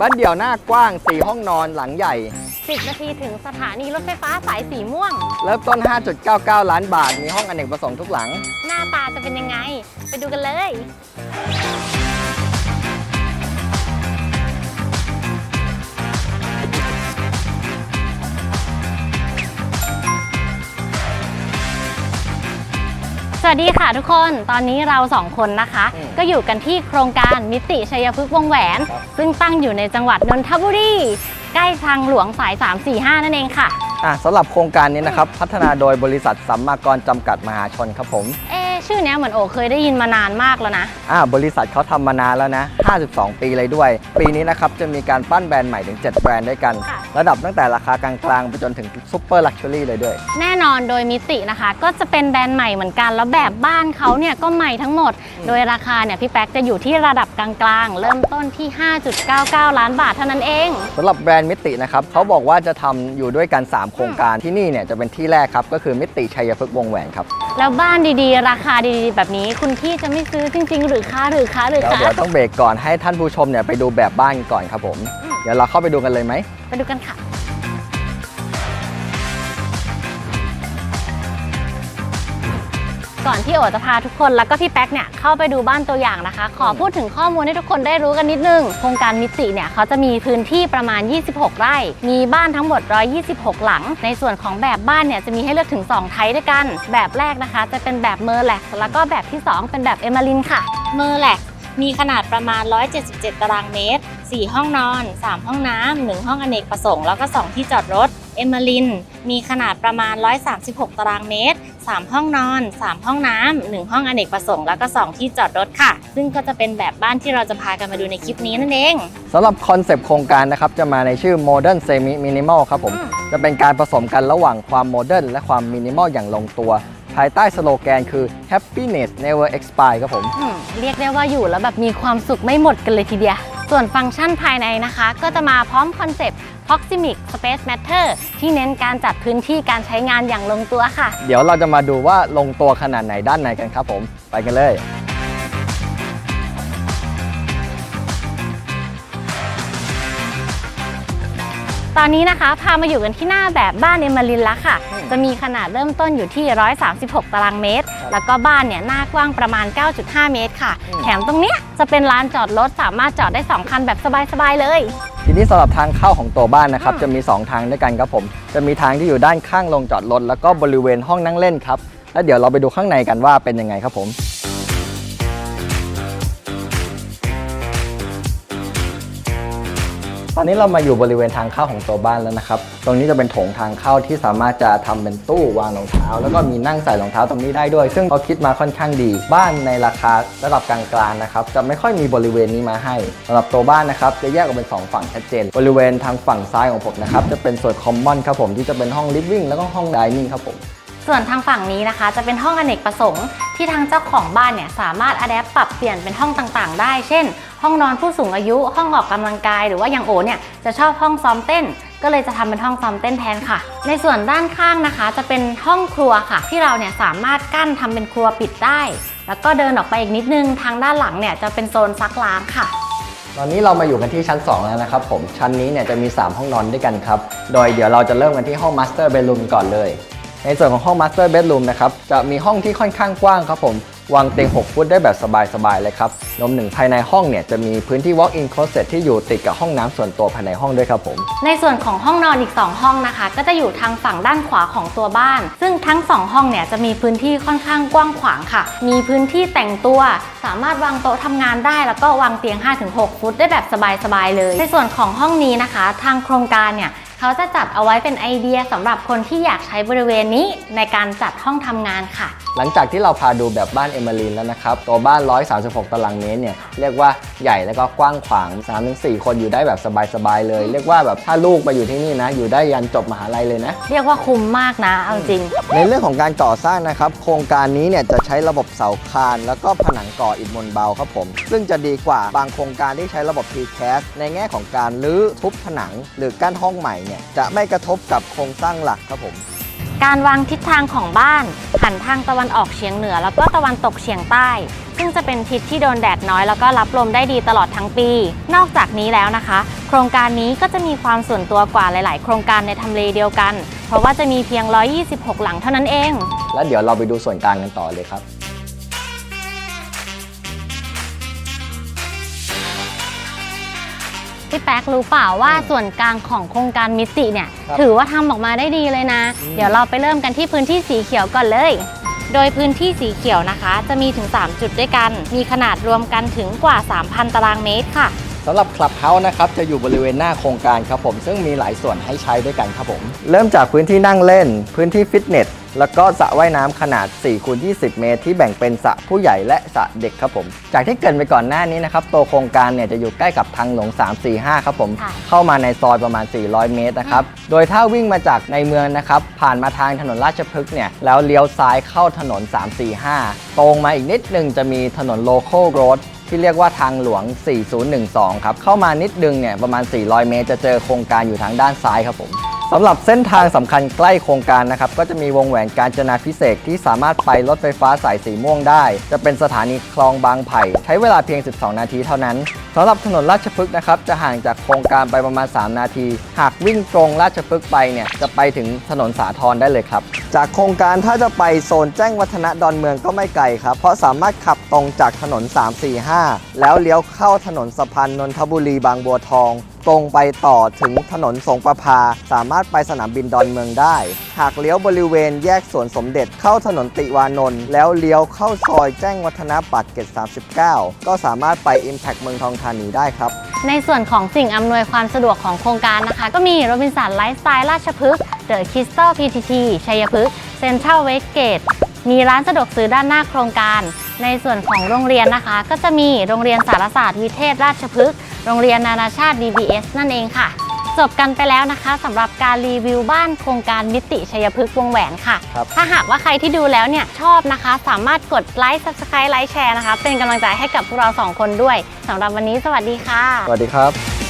บ้านเดี่ยวหน้ากว้าง 4 ห้องนอนหลังใหญ่ 10 นาทีถึงสถานีรถไฟฟ้าสายสีม่วง เริ่มต้น 5.99 ล้านบาท มีห้องอเนกประสงค์ทุกหลัง หน้าตาจะเป็นยังไง ไปดูกันเลย วัสดีค่ะทุกคน ตอนนี้เราสองคนนะคะอืมก็อยู่กันที่โครงการมิติชัยพฤกษ์วงแหวนครับซึ่งตั้งอยู่ในจังหวัดนนทบุรี ใกล้ทางหลวงสาย 345 นั่นเองค่ะ อะสำหรับโครงการนี้นะครับ พัฒนาโดยบริษัทสัมมากรจำกัดมหาชนครับผม เอ๊ะ ชื่อเนี้ยเหมือนโอเคยได้ยินมานานมากแล้วนะ อ่าบริษัทเขาทำมานานแล้วนะ 52 ปีเลยด้วย ปีนี้นะครับจะมีการปั้นแบรนด์ใหม่ถึง 7 แบรนด์ด้วยกัน ค่ะ ระดับตั้งแต่ราคากลางๆ ไปจนถึงซุปเปอร์ลักชัวรี่เลยด้วย แน่นอนโดยมิตินะคะ ก็จะเป็นแบรนด์ใหม่เหมือนกัน แล้วแบบบ้านเขาเนี่ยก็ใหม่ทั้งหมด โดยราคาเนี่ยพี่แป๊กจะอยู่ที่ระดับกลางๆ เริ่มต้นที่ 5.99 ล้านบาทเท่านั้นเอง สำหรับแบรนด์มิตินะครับเขาบอกว่าจะทำอยู่ด้วยกัน 3 โครงการที่นี่เนี่ยจะเป็นที่แรกครับ ก็คือมิติชัยพฤกษ์วงแหวนครับ แล้วบ้านดีๆ ราคาดีๆ แบบนี้คุณพี่จะไม่ซื้อจริง ๆ หรือคะหรือคะหรือแล้วคะเดี๋ยวต้องเบรกก่อนให้ท่านผู้ชมเนี่ยไปดูแบบบ้านก่อนครับผม เดี๋ยวเราเข้าไปดูกันเลยไหม ไปดูกันค่ะ ก่อนที่โอจะพาทุกคนแล้วก็พี่แป๊กเนี่ยเข้าไปดูบ้านตัวอย่างนะคะ ขอพูดถึงข้อมูลให้ทุกคนได้รู้กันนิดนึง โครงการมิติเนี่ยเขาจะมีพื้นที่ประมาณ 26 ไร่ มีบ้านทั้งหมด 126 หลัง ในส่วนของแบบบ้านเนี่ยจะมีให้เลือกถึง 2 ไทป์ด้วยกัน แบบแรกนะคะ จะเป็นแบบเมอร์แลกแล้วก็แบบที่ 2 เป็นแบบเอมารินค่ะเมอร์แลกมีขนาดประมาณ 177 ตารางเมตร 4 ห้องนอน 3 ห้องน้ำ 1 ห้องอเนกประสงค์ แล้วก็ 2 ที่จอดรถ เอมาริน มีขนาดประมาณ 136 ตารางเมตร 3 ห้องนอน 3 ห้องน้ำ1ห้องอเนกประสงค์แล้วก็ 2 ที่จอดรถค่ะ ซึ่งก็จะเป็นแบบบ้านที่เราจะพากันมาดูในคลิปนี้นั่นเองสำหรับคอนเซปต์โครงการนะครับ จะมาในชื่อ Modern Semi Minimal ครับผมอืมจะเป็นการผสมกันระหว่างความโมเดิร์นและความมินิมอลอย่างลงตัวภายใต้สโลแกนคือ Happiness Never Expire ครับผมอืมเรียกได้ว่าอยู่แล้วแบบมีความสุขไม่หมดกันเลยทีเดียว ส่วนฟังก์ชันภายในนะคะ ก็จะมาพร้อมคอนเซปต์ Proximic Space Matter ที่เน้นการจัดพื้นที่การใช้งานอย่างลงตัวค่ะ เดี๋ยวเราจะมาดูว่าลงตัวขนาดไหนด้านในกันครับผม ไปกันเลย ตอนนี้นะคะพามาอยู่กันที่หน้าแบบบ้านเอมารินแล้วค่ะอืมจะมีขนาดเริ่มต้นอยู่ที่ 136 ตารางเมตร แล้วก็บ้านเนี่ยหน้ากว้างประมาณ 9.5 เมตรค่ะ แถมตรงเนี้ยจะเป็นลานจอดรถสามารถจอดได้ 2 คันแบบสบายๆเลย ทีนี้สำหรับทางเข้าของตัวบ้านนะครับอืมจะมี 2 ทางด้วยกันครับผม จะมีทางที่อยู่ด้านข้างลงจอดรถแล้วก็บริเวณห้องนั่งเล่นครับแล้วเดี๋ยวเราไปดูข้างในกันว่าเป็นยังไงครับผม ตอนนี้เรามาอยู่บริเวณทางเข้าของตัวบ้านแล้วนะครับ ตรงนี้จะเป็นโถงทางเข้าที่สามารถจะทำเป็นตู้วางรองเท้า แล้วก็มีนั่งใส่รองเท้าตรงนี้ได้ด้วย ซึ่งเขาคิดมาค่อนข้างดี บ้านในราคาระดับกลางๆนะครับ จะไม่ค่อยมีบริเวณนี้มาให้สำหรับตัวบ้านนะครับจะแยกออกเป็นสองฝั่งชัดเจน บริเวณทางฝั่งซ้ายของผมนะครับจะเป็นส่วนคอมมอนครับผมที่จะเป็นห้องลิฟวิ่งแล้วก็ห้องดิเนิ่งครับผม ส่วนทางฝั่งนี้นะคะ จะเป็นห้องอเนกประสงค์ที่ทางเจ้าของบ้านเนี่ยสามารถอัดแอปปรับเปลี่ยนเป็นห้องต่างๆ ได้ เช่น ห้องนอนผู้สูงอายุ ห้องออกกำลังกาย หรือว่าอย่างโอเนี่ยจะชอบห้องซ้อมเต้น ก็เลยจะทำเป็นห้องซ้อมเต้นแทนค่ะ ในส่วนด้านข้างนะคะ จะเป็นห้องครัวค่ะ ที่เราเนี่ยสามารถกั้นทำเป็นครัวปิดได้ แล้วก็เดินออกไปอีกนิดนึงทางด้านหลังเนี่ยจะเป็นโซนซักล้างค่ะตอนนี้เรามาอยู่กันที่ชั้น 2 แล้วนะครับผม ชั้นนี้เนี่ยจะมี 3 ห้องนอนด้วยกันครับ โดยเดี๋ยวเราจะเริ่มกันที่ห้อง Master Bedroom ก่อนเลย ในส่วนของห้อง Master Bedroom นะครับจะมีห้องที่ค่อนข้างกว้างครับผมวางเตียง 6 ฟุตได้แบบสบายๆเลยครับรวมถึงภายในห้องเนี่ยจะมีพื้นที่ walk-in closet ที่อยู่ติดกับห้องน้ำส่วนตัวภายในห้องด้วยครับผม ในส่วนของห้องนอนอีก 2 ห้องนะคะ ก็จะอยู่ทางฝั่งด้านขวาของตัวบ้าน ซึ่งทั้ง 2 ห้องเนี่ยจะมีพื้นที่ค่อนข้างกว้างขวางค่ะ มีพื้นที่แต่งตัว สามารถวางโต๊ะทำงานได้ แล้วก็วางเตียง 5-6 ฟุตได้แบบสบายๆเลย ในส่วนของห้องนี้นะคะ ทางโครงการเนี่ย เขาจะจัดเอาไว้เป็นไอเดียสำหรับคนที่อยากใช้บริเวณนี้ในการจัดห้องทำงานค่ะ หลังจากที่เราพาดูแบบบ้านเอมารีนแล้วนะครับ ตัวบ้าน 136 ตารางเมตรเนี่ยเรียกว่าใหญ่แล้วก็กว้างขวาง 3-4 คนอยู่ได้แบบสบายๆเลย เรียกว่าแบบถ้าลูกมาอยู่ที่นี่นะ อยู่ได้ยันจบมหาลัยเลยนะ เรียกว่าคุ้มมากนะเอาจริง ในเรื่องของการก่อสร้างนะครับโครงการนี้เนี่ยจะใช้ระบบเสาคาน แล้วก็ผนังก่ออิฐมวลเบาครับผม ซึ่งจะดีกว่าบางโครงการที่ใช้ระบบ Precast ในแง่ของการรื้อทุบผนัง หรือกั้นห้องใหม่เนี่ยจะไม่กระทบกับโครงสร้างหลักครับผม การวางทิศทางของบ้านหันทางตะวันออกเฉียงเหนือ แล้วก็ตะวันตกเฉียงใต้ ซึ่งจะเป็นทิศที่โดนแดดน้อยแล้วก็รับลมได้ดีตลอดทั้งปี นอกจากนี้แล้วนะคะ โครงการนี้ก็จะมีความส่วนตัวกว่าหลาย ๆ โครงการในทำเลเดียวกัน เพราะว่าจะมีเพียง 126 หลังเท่านั้นเอง แล้วเดี๋ยวเราไปดูส่วนกลางกันต่อเลยครับ พี่แป๊กรู้เปล่าว่าส่วนกลางของโครงการมิติเนี่ยครับถือว่าทำออกมาได้ดีเลยนะ เดี๋ยวเราไปเริ่มกันที่พื้นที่สีเขียวก่อนเลย โดยพื้นที่สีเขียวนะคะ จะมีถึง 3 จุดด้วยกัน มีขนาดรวมกันถึงกว่า 3,000 ตารางเมตรค่ะ สำหรับคลับเฮาส์นะครับจะอยู่บริเวณหน้าโครงการครับผมซึ่งมีหลายส่วนให้ใช้ด้วยกันครับผม เริ่มจากพื้นที่นั่งเล่น พื้นที่ฟิตเนสแล้วก็สระว่ายน้ำขนาด4คูณ20 เมตร ที่แบ่งเป็นสระผู้ใหญ่และสระเด็กครับผม จากที่เกรินไปก่อนหน้านี้นะครับตัวโครงการเนี่ยจะอยู่ใกล้กับทางหลวง 345 ครับผมค่ะเข้ามาในซอยประมาณ 400 เมตรนะครับ โดยถ้าวิ่งมาจากในเมืองนะครับ ผ่านมาทางถนนราชพฤกษ์เนี่ย แล้วเลี้ยวซ้ายเข้าถนน 345 ตรงมาอีกนิดนึงจะมีถนนโลโ a l โรด ที่เรียกว่าทางหลวง 4012 ครับ เข้ามานิดนึงเนี่ยประมาณ 400 เมตร จะเจอโครงการอยู่ทางด้านซ้ายครับผมสำหรับเส้นทางสำคัญใกล้โครงการนะครับ ก็จะมีวงแหวนการจนาพิเศษที่สามารถไปรถไฟฟ้าสายสีม่วงได้ จะเป็นสถานีคลองบางไผ่ ใช้เวลาเพียง 12 นาทีเท่านั้น สำหรับถนนราชพฤกษ์นะครับจะห่างจากโครงการไปประมาณ 3 นาที หากวิ่งตรงราชพฤกษ์ไปเนี่ยจะไปถึงถนนสาทรได้เลยครับ จากโครงการถ้าจะไปโซนแจ้งวัฒนะดอนเมืองก็ไม่ไกลครับ เพราะสามารถขับตรงจากถนน 345 แล้วเลี้ยวเข้าถนนสะพานนนทบุรีบางบัวทองตรงไปต่อถึงถนนสงประพา สามารถไปสนามบินดอนเมืองได้ หากเลี้ยวบริเวณแยกสวนสมเด็จเข้าถนนติวานนท์แล้วเลี้ยวเข้าซอยแจ้งวัฒนะปากเกร็ด39 ก็สามารถไป Impact เมืองทองธานีได้ครับ ในส่วนของสิ่งอำนวยความสะดวกของโครงการนะคะ ก็มีโรบินสันไลฟ์สไตล์ราชพฤกษ์เดอะคริสตัลพีทีทีชัยพฤกษ์เซ็นทรัลเวสเกตมีร้านสะดวกซื้อด้านหน้าโครงการ ในส่วนของโรงเรียนนะคะ ก็จะมีโรงเรียนสารศาสตร์วิเทศราชพฤกษ์ โรงเรียนนานาชาติ DBS นั่นเองค่ะ จบกันไปแล้วนะคะสำหรับการรีวิวบ้านโครงการมิติชัยพฤกษ์วงแหวนค่ะ ครับ ถ้าหากว่าใครที่ดูแล้วเนี่ยชอบนะคะ สามารถกดไลค์ Subscribe ไลค์แชร์นะคะ เป็นกำลังใจให้กับพวกเราสองคนด้วยสำหรับวันนี้สวัสดีค่ะ สวัสดีครับ